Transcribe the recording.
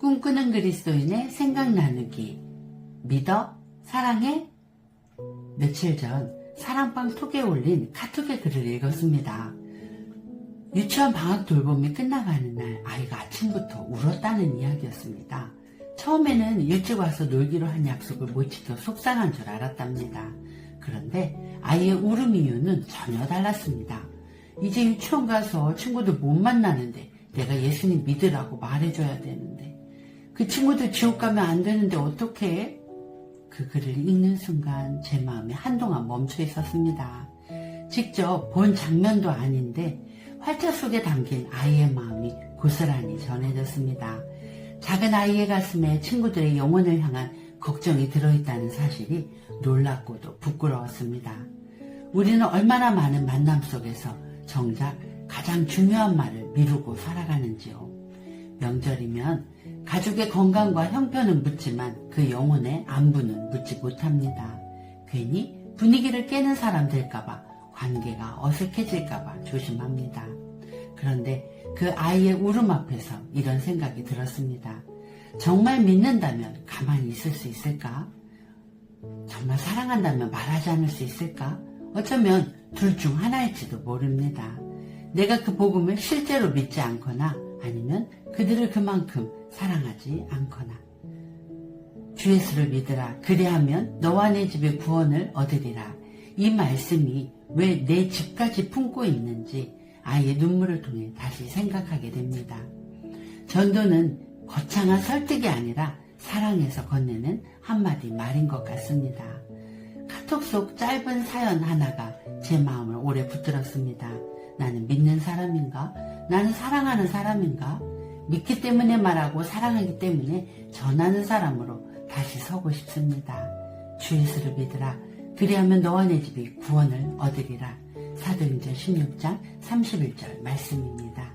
꿈꾸는 그리스도인의 생각 나누기. 믿어? 사랑해? 며칠 전 사랑방 톡에 올린 카톡의 글을 읽었습니다. 유치원 방학 돌봄이 끝나가는 날 아이가 아침부터 울었다는 이야기였습니다. 처음에는 일찍 와서 놀기로 한 약속을 못 지켜 속상한 줄 알았답니다. 그런데 아이의 울음 이유는 전혀 달랐습니다. 이제 유치원 가서 친구들 못 만나는데 내가 예수님 믿으라고 말해줘야 되는데 그 친구들 지옥 가면 안 되는데 어떡해? 그 글을 읽는 순간 제 마음이 한동안 멈춰 있었습니다. 직접 본 장면도 아닌데 활자 속에 담긴 아이의 마음이 고스란히 전해졌습니다. 작은 아이의 가슴에 친구들의 영혼을 향한 걱정이 들어있다는 사실이 놀랍고도 부끄러웠습니다. 우리는 얼마나 많은 만남 속에서 정작 가장 중요한 말을 미루고 살아가는지요. 명절이면 가족의 건강과 형편은 묻지만 그 영혼의 안부는 묻지 못합니다. 괜히 분위기를 깨는 사람 될까봐 관계가 어색해질까봐 조심합니다. 그런데 그 아이의 울음 앞에서 이런 생각이 들었습니다. 정말 믿는다면 가만히 있을 수 있을까? 정말 사랑한다면 말하지 않을 수 있을까? 어쩌면 둘 중 하나일지도 모릅니다. 내가 그 복음을 실제로 믿지 않거나 아니면 그들을 그만큼 사랑하지 않거나. 주 예수를 믿으라. 그리하면 너와 내 집의 구원을 얻으리라. 이 말씀이 왜 내 집까지 품고 있는지 아이의 눈물을 통해 다시 생각하게 됩니다. 전도는 거창한 설득이 아니라 사랑에서 건네는 한마디 말인 것 같습니다. 카톡 속 짧은 사연 하나가 제 마음을 오래 붙들었습니다. 나는 믿는 사람인가? 나는 사랑하는 사람인가? 믿기 때문에 말하고 사랑하기 때문에 전하는 사람으로 다시 서고 싶습니다. 주 예수를 믿으라. 그리하면 너와 내 집이 구원을 얻으리라. 사도행전 16장 31절 말씀입니다.